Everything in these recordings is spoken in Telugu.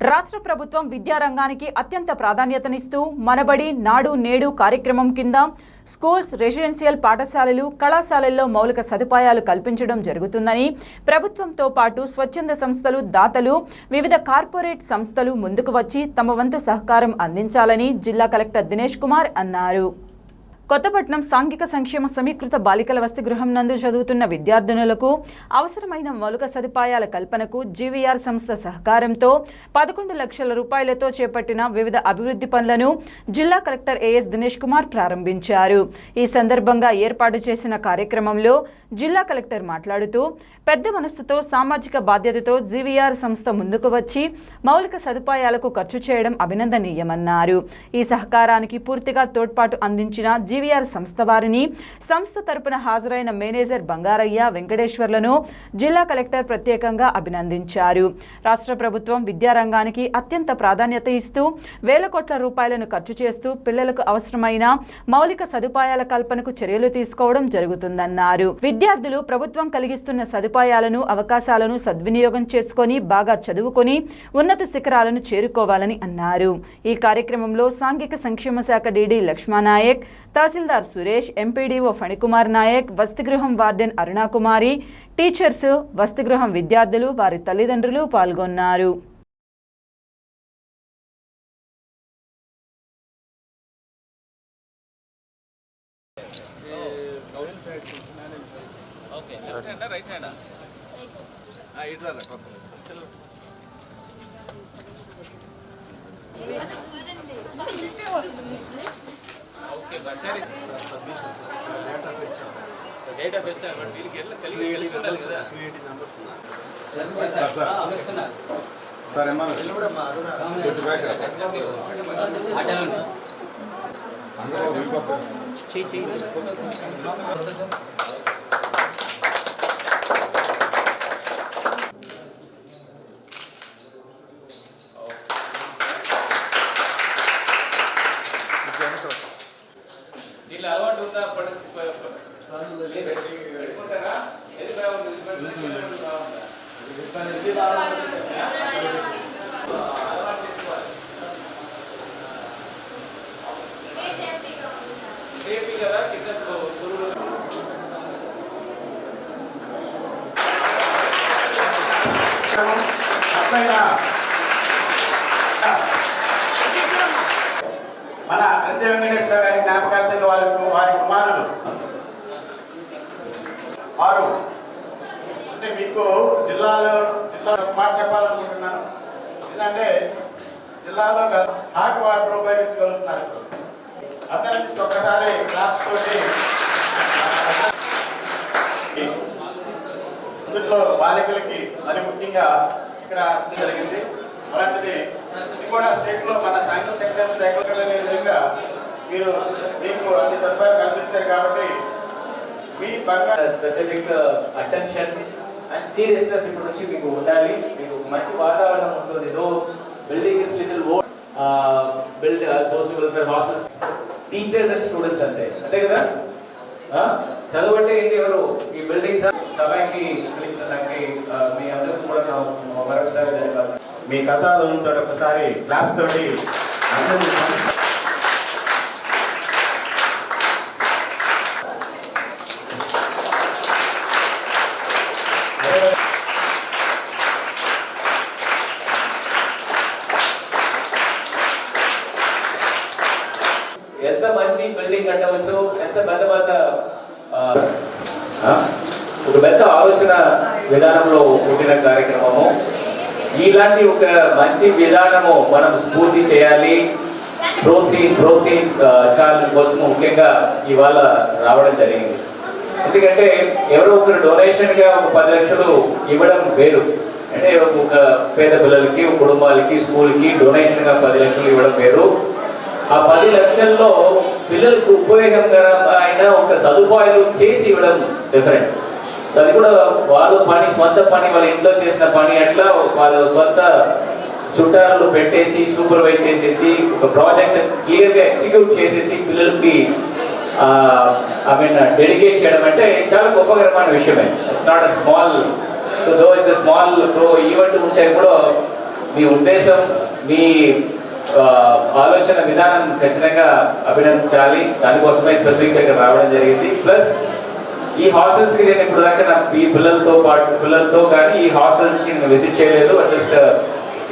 రాష్ట్ర ప్రభుత్వం విద్యారంగానికి అత్యంత ప్రాధాన్యతనిస్తూ మనబడి నాడు నేడు కార్యక్రమం కింద స్కూల్స్ రెసిడెన్షియల్ పాఠశాలలు కళాశాలల్లో మౌలిక సదుపాయాలు కల్పించడం జరుగుతుందని ప్రభుత్వంతో పాటు స్వచ్ఛంద సంస్థలు దాతలు వివిధ కార్పొరేట్ సంస్థలు ముందుకు వచ్చి తమ వంతు సహకారం అందించాలని జిల్లా కలెక్టర్ దినేష్ కుమార్ అన్నారు. కొత్తపట్నం సాంఘిక సంక్షేమ సమీకృత బాలికల వసతి గృహం నందు చదువుతున్న విద్యార్థినులకు అవసరమైన మౌలిక సదుపాయాల కల్పనకు జీవీఆర్ సంస్థ సహకారంతో పదకొండు లక్షల రూపాయలతో చేపట్టిన వివిధ అభివృద్ధి పనులను జిల్లా కలెక్టర్ ఏఎస్ దినేష్ కుమార్ ప్రారంభించారు. ఈ సందర్భంగా ఏర్పాటు చేసిన కార్యక్రమంలో జిల్లా కలెక్టర్ మాట్లాడుతూ పెద్ద మనస్సుతో సామాజిక బాధ్యతతో జీవీఆర్ సంస్థ ముందుకు వచ్చి మౌలిక సదుపాయాలకు ఖర్చు చేయడం అభినందనీయమన్నారు. ఈ సహకారానికి పూర్తిగా తోడ్పాటు అందించిన జీవీఆర్ సంస్థ వారిని. సంస్థ తరపున హాజరైన మేనేజర్ బంగారయ్య వెంకటేశ్వర్లను జిల్లా కలెక్టర్ ప్రత్యేకంగా అభినందించారు. రాష్ట్ర ప్రభుత్వం విద్యారంగానికి అత్యంత ప్రాధాన్యత ఇస్తూ వేల కోట్ల రూపాయలను ఖర్చు చేస్తూ పిల్లలకు అవసరమైన మౌలిక సదుపాయాల కల్పనకు చర్యలు తీసుకోవడం జరుగుతుందన్నారు. విద్యార్థులు ప్రభుత్వం కలిగిస్తున్న సదుపాయాలను అవకాశాలను సద్వినియోగం చేసుకొని బాగా చదువుకొని ఉన్నత శిఖరాలను చేరుకోవాలని అన్నారు. ఈ కార్యక్రమంలో సాంఘిక సంక్షేమ శాఖ డీడీ లక్ష్మానాయక్ తహసీల్దార్ సురేష్ ఎంపీడీఓ ఫణికుమార్ నాయక్ వసతిగృహం వార్డెన్ అరుణాకుమారి టీచర్స్ వసతిగృహం విద్యార్థులు వారి తల్లిదండ్రులు పాల్గొన్నారు. దీనిలో అలవాటు ఉందా పడ సేఫ్టీ కదా కింద పురుగులు మన అంత్య వెంకటేశ్వర గారి జ్ఞాపకార్థంగా వారి వారి కుమారులు వారు. అంటే మీకు జిల్లాలో జిల్లా మాట చెప్పాలనుకుంటున్నాను. ఎందుకంటే జిల్లాలో హాట్ వాటర్ ఉపయోగించగలుగుతున్నారు ఇప్పుడు. అందరికీ ఒక్కసారి క్లాస్ తోటి. ఇందులో బాలికలకి మరి ముఖ్యంగా ఇక్కడ అసలు జరిగింది. అలాంటిది ఇది కూడా స్టేట్లో మన సాయంత్రం సెక్టర్ సైకిల్ లేని విధంగా మీరు మీకు అన్ని సదుపాయాలు కల్పించారు కాబట్టి మీ స్పెసిఫిక్ అటెన్షన్ అండ్ సీరియస్నెస్ ఇప్పుడు నుంచి మీకు ఉండాలి. మీకు మంచి వాతావరణం ఉంటుంది. Though building is little oh build social welfare hostel teachers and students అంతే. అంతే కదా? ఆ? చదువు అంటే ఏంటి ఎవరు? ఈ బిల్డింగ్స్ సభకి పిలిచినదానికి ఆ, మీ అందరికీ కూడా మరొకసారి మీ కథాదంతో ఒకసారి క్లాస్ తోటి అందరినీ ఎంత మంచి సో ఎంత పెద్ద పెద్ద ఒక పెద్ద ఆలోచన విధానంలో పుట్టిన కార్యక్రమము. ఇలాంటి ఒక మంచి విధానము మనం స్ఫూర్తి చేయాలి. ప్రోటీన్ ప్రోటీన్ ఛానల్ కోసం ముఖ్యంగా ఇవాళ రావడం జరిగింది. ఎందుకంటే ఎవరో ఒకరు డొనేషన్గా ఒక పది లక్షలు ఇవ్వడం వేరు. అంటే ఒక పేద పిల్లలకి కుటుంబాలకి స్కూల్కి డొనేషన్గా పది లక్షలు ఇవ్వడం వేరు. ఆ పది లక్షల్లో పిల్లలకు ఉపయోగకరంగా ఆయన ఒక సదుపాయాలు చేసి ఇవ్వడం డిఫరెంట్ సో అది కూడా వాళ్ళు పని సొంత పని వాళ్ళ ఇంట్లో చేసిన పని అట్లా వాళ్ళ సొంత చుట్టాలు పెట్టేసి సూపర్వైజ్ చేసేసి ఒక ప్రాజెక్ట్ క్లియర్గా ఎగ్జిక్యూట్ చేసేసి పిల్లలకి ఐ మీన్ డెడికేట్ చేయడం అంటే చాలా గొప్పకరమైన విషయమే. It's not a small so though it's small pro event ఉంటే కూడా మీ ఉద్దేశం మీ ఆలోచన విధానం ఖచ్చితంగా అభినందించాలి. దానికోసమే స్పెసిఫిక్గా ఇక్కడ రావడం జరిగింది. ప్లస్ ఈ హాస్టల్స్కి నేను ఇప్పుడు దాకా నా ఈ పిల్లలతో పాటు పిల్లలతో కానీ ఈ హాస్టల్స్కి నేను విజిట్ చేయలేదు. అట్లీస్ట్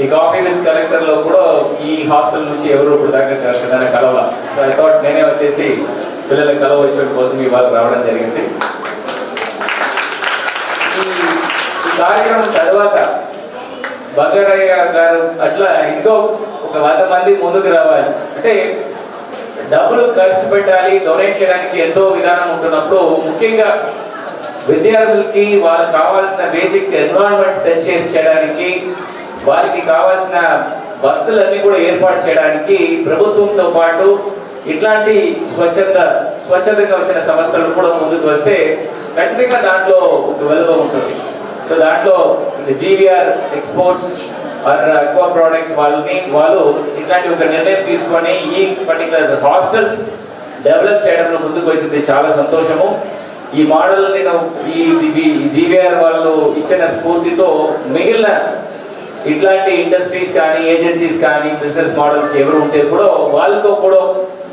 ఈ కాఫీ విత్ కలెక్టర్లో కూడా ఈ హాస్టల్ నుంచి ఎవరు ఇప్పుడు దాకా నన్ను కలవాల. సో ఐ థాట్ నేనే వచ్చేసి పిల్లల కలవ వచ్చే కోసం ఇవాళ రావడం జరిగింది. ఈ కార్యక్రమం తర్వాత బగరయ్య గారు అట్లా ఇంకో ఒక వంద మంది ముందుకు రావాలి. అంటే డబ్బులు ఖర్చు పెట్టాలి డొనేట్ చేయడానికి ఎంతో విధానం ఉంటున్నప్పుడు ముఖ్యంగా విద్యార్థులకి వాళ్ళకి కావాల్సిన బేసిక్ ఎన్విరాన్మెంట్ సెట్ చేసి చేయడానికి వారికి కావాల్సిన వసతులన్నీ కూడా ఏర్పాటు చేయడానికి ప్రభుత్వంతో పాటు ఇట్లాంటి స్వచ్ఛంద స్వచ్ఛందంగా వచ్చిన సంస్థలు కూడా ముందుకు వస్తే ఖచ్చితంగా దాంట్లో ఒక వెలువ ఉంటుంది. సో దాంట్లో GVR exports are aqua products వాళ్ళని వాళ్ళు ఇట్లాంటి ఒక నిర్ణయం తీసుకొని ఈ పర్టికులర్ హాస్టల్స్ డెవలప్ చేయడంలో ముందుకు వచ్చింది. చాలా సంతోషము. ఈ మోడల్ నేను ఈ జీవీఆర్ వాళ్ళు ఇచ్చిన స్ఫూర్తితో మిగిలిన ఇట్లాంటి ఇండస్ట్రీస్ కానీ ఏజెన్సీస్ కానీ బిజినెస్ మోడల్స్ ఎవరు ఉంటే కూడా వాళ్ళతో కూడా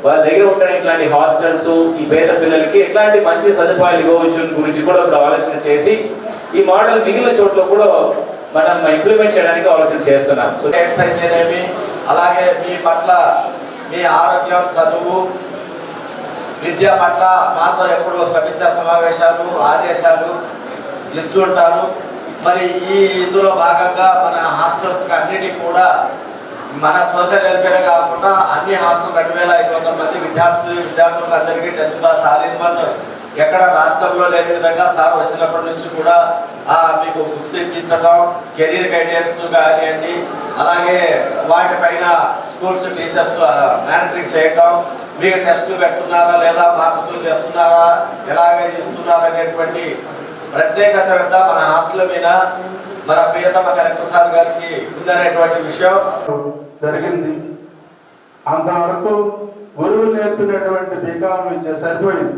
వాళ్ళ దగ్గర ఉంటున్న ఇట్లాంటి హాస్టల్స్ ఈ పేద పిల్లలకి ఎట్లాంటి మంచి సదుపాయాలు ఇవ్వవచ్చు గురించి కూడా ఇప్పుడు ఆలోచన చేసి ఈ మోడల్ మిగిలిన చోట్ల కూడా మనం ఇంప్లిమెంట్ చేయడానికి ఆలోచన చేస్తున్నాం. సో అయితేనేమి అలాగే మీ పట్ల మీ ఆరోగ్యం చదువు విద్య పట్ల మాతో ఎప్పుడు సమీక్ష సమావేశాలు ఆదేశాలు ఇస్తుంటారు మరి ఈ ఇందులో భాగంగా మన హాస్టల్స్కి అన్నిటికీ కూడా మన సోషల్ వెల్ఫేర్ కాకుండా అన్ని హాస్టల్ రెండు వేల ఐదు వందల మంది విద్యార్థులు విద్యార్థులకు అందరికీ tenth class all in one ఎక్కడ రాష్ట్రంలో లేని విధంగా సార్ వచ్చినప్పటి నుంచి కూడా ఆ, మీకు బుక్స్ ఇప్పించడం కెరీర్ గైడెన్స్ కానివ్వండి అలాగే వాటిపైన స్కూల్స్ టీచర్స్ మానిటరింగ్ చేయటం మీకు టెస్టులు పెడుతున్నారా లేదా మార్క్స్ చేస్తున్నారా ఎలాగ ఇస్తున్నారా అనేటువంటి ప్రత్యేక శ్రద్ధ మన హాస్టల్ మీద మన ప్రియతమ కలెక్టర్ సార్ గారికి ఉందనేటువంటి విషయం. జరిగింది. అంతవరకు గురువు నేర్పినటువంటి బీకాం విద్య సరిపోయింది.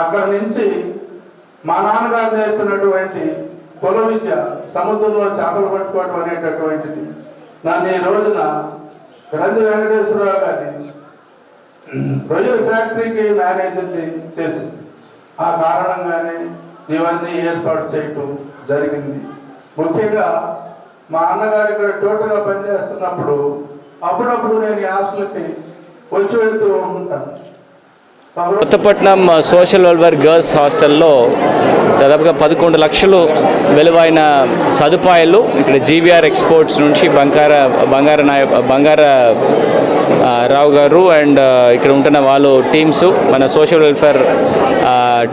అక్కడ నుంచి మా నాన్నగారు నేర్పినటువంటి కుల విద్య సముద్రంలో చేపలు పట్టుకోవడం అనేటటువంటిది. నన్ను ఈ రోజున గ్రంథి వెంకటేశ్వరరావు గారిని రొయ్యల ఫ్యాక్టరీకి మేనేజర్ని చేసింది. ఆ కారణంగానే ఇవన్నీ ఏర్పాటు చేయటం జరిగింది. ముఖ్యంగా మా అన్నగారు ఇక్కడ టోటల్గా పనిచేస్తున్నప్పుడు అప్పుడప్పుడు నేను ఈ హాస్టల్కి వచ్చి వెళ్తూ ఉంటాను. కొత్తపట్నం సోషల్ వెల్ఫేర్ గర్ల్స్ హాస్టల్లో దాదాపుగా పదకొండు లక్షలు విలువైన సదుపాయాలు ఇక్కడ జీవీఆర్ ఎక్స్పోర్ట్స్ నుంచి బంగార బంగార నాయ బంగార రావు గారు అండ్ ఇక్కడ ఉంటున్న వాళ్ళు టీమ్స్ మన సోషల్ వెల్ఫేర్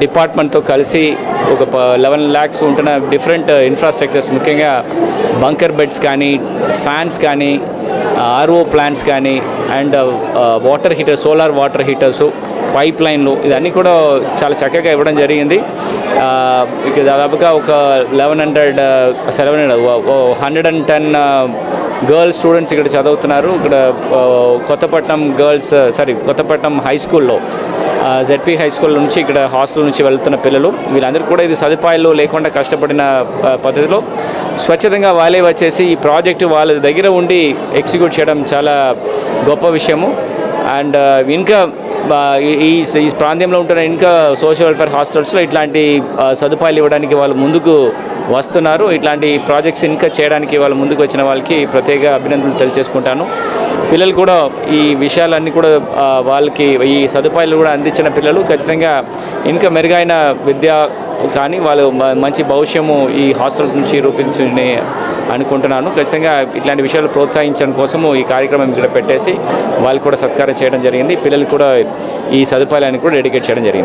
డిపార్ట్మెంట్తో కలిసి ఒక లెవెన్ ల్యాక్స్ ఉంటున్న డిఫరెంట్ ఇన్ఫ్రాస్ట్రక్చర్స్ ముఖ్యంగా బంకర్ బెడ్స్ కానీ ఫ్యాన్స్ కానీ ఆర్ఓ ప్లాంట్స్ కానీ and water heater solar water heaters pipe లైన్లు ఇదన్నీ కూడా చాలా చక్కగా ఇవ్వడం జరిగింది. ఇక దాదాపుగా ఒక eleven hundred seven hundred and ten girls students ఇక్కడ చదువుతున్నారు. ఇక్కడ Kothapatnam girls sorry Kothapatnam high స్కూల్లో జెడ్పీ హై స్కూల్ నుంచి ఇక్కడ హాస్టల్ నుంచి వెళ్తున్న పిల్లలు. వీళ్ళందరికీ కూడా ఇది సదుపాయాలు లేకుండా కష్టపడిన పద్ధతిలో స్వచ్ఛతంగా వాళ్ళే వచ్చేసి ఈ ప్రాజెక్టు వాళ్ళ దగ్గర ఉండి ఎగ్జిక్యూట్ చేయడం చాలా గొప్ప విషయము. అండ్ ఇంకా ఈ- ఈ ప్రాంతంలో ఉంటున్న ఇంకా సోషల్ వెల్ఫేర్ హాస్టల్స్లో ఇట్లాంటి సదుపాయాలు ఇవ్వడానికి వాళ్ళు ముందుకు వస్తున్నారు. ఇట్లాంటి ప్రాజెక్ట్స్ ఇంకా చేయడానికి వాళ్ళు ముందుకు వచ్చిన వాళ్ళకి ప్రత్యేక అభినందనలు తెలియజేసుకుంటాను. పిల్లలు కూడా ఈ విషయాలన్నీ కూడా వాళ్ళకి ఈ సదుపాయాలు కూడా అందించిన పిల్లలు ఖచ్చితంగా ఇంకా మెరుగైన విద్య కానీ వాళ్ళు మంచి భవిష్యము ఈ హాస్టల్ నుంచి రూపించుకునే అనుకుంటున్నాను. ఖచ్చితంగా ఇట్లాంటి విషయాలు ప్రోత్సహించడం కోసము ఈ కార్యక్రమం ఇక్కడ పెట్టేసి వాళ్ళు కూడా సత్కారం చేయడం జరిగింది. పిల్లలు కూడా ఈ సదుపాయాలను కూడా డెడికేట్ చేయడం జరిగింది.